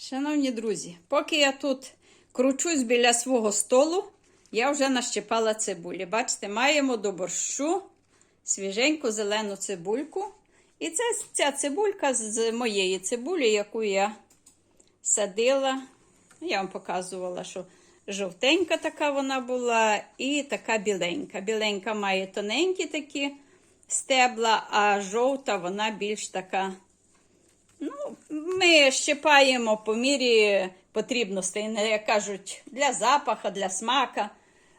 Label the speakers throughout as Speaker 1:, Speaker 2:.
Speaker 1: Шановні друзі, поки я тут кручусь біля свого столу, я вже нащепала цибулі. Бачите, маємо до борщу свіженьку зелену цибульку. І це ця цибулька з моєї цибулі, яку я садила. Я вам показувала, що жовтенька така вона була, і така біленька. Біленька має тоненькі такі стебла, а жовта вона більш така. Ну, ми щипаємо по мірі потрібностей, як кажуть, для запаха, для смака.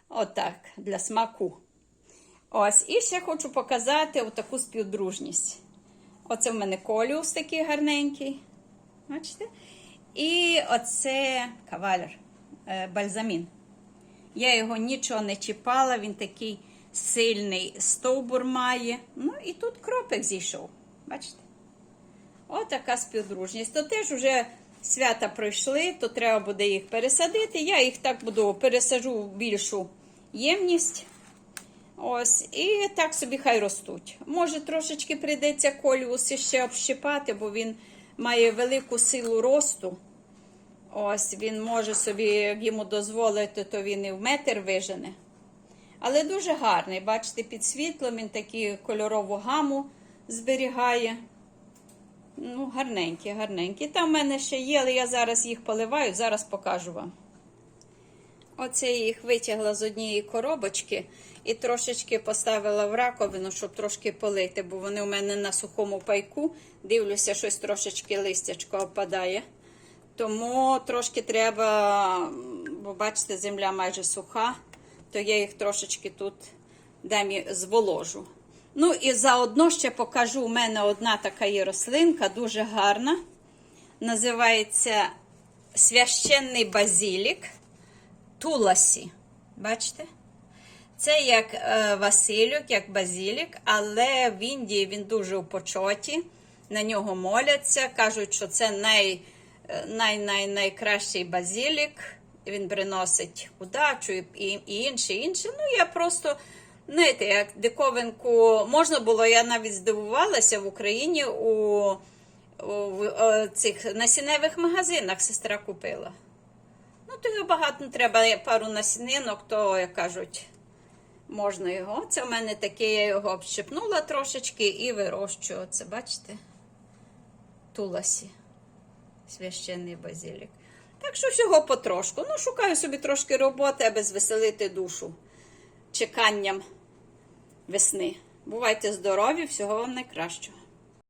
Speaker 1: Отак, для смаку. Ось, і ще хочу показати отаку співдружність. Оце в мене коліус такий гарненький. Бачите? І оце кавалер, е, бальзамін. Я його нічого не чіпала, він такий сильний стовбур має. Ну і тут кропик зійшов. Бачите? Отака співдружність. То теж вже свята пройшли, то треба буде їх пересадити. Я їх так буду пересажу в більшу ємність. Ось, і так собі хай ростуть. Може, трошечки прийдеться коліус ще общипати, бо він має велику силу росту. Ось, він може собі, йому дозволити, то він і в метр вижене. Але дуже гарний, бачите, під світлом він таку кольорову гаму зберігає. Ну, гарненькі, гарненькі. Там в мене ще є, але я зараз їх поливаю, зараз покажу вам. Оце я їх витягла з однієї коробочки і трошечки поставила в раковину, щоб трошки полити, бо вони у мене на сухому пайку. Дивлюся, щось трошечки листячко опадає. Тому трошки треба, бо бачите, земля майже суха, то я їх трошечки тут дам і зволожу. Ну і заодно ще покажу, у мене одна така є рослинка, дуже гарна. Називається священний базілік Туласі. Бачите? Це як е, Василюк, як базілік, але в Індії він дуже у почоті. На нього моляться. Кажуть, що це най, е, най, най, найкращий базілік. Він приносить удачу і, і, інше, інше. Ну, я просто, знаєте, як диковинку можна було, я навіть здивувалася в Україні у, у, у цих насінневих магазинах сестра купила. Ну, то його багато треба, пару насінинок, то, як кажуть, можна його. Це в мене таке, я його общипнула трошечки і вирощую. Оце, бачите? Туласі. Священний базилік. Так що всього потрошку. Ну, шукаю собі трошки роботи, аби звеселити душу чеканням весни. Бувайте здорові, всього вам найкращого.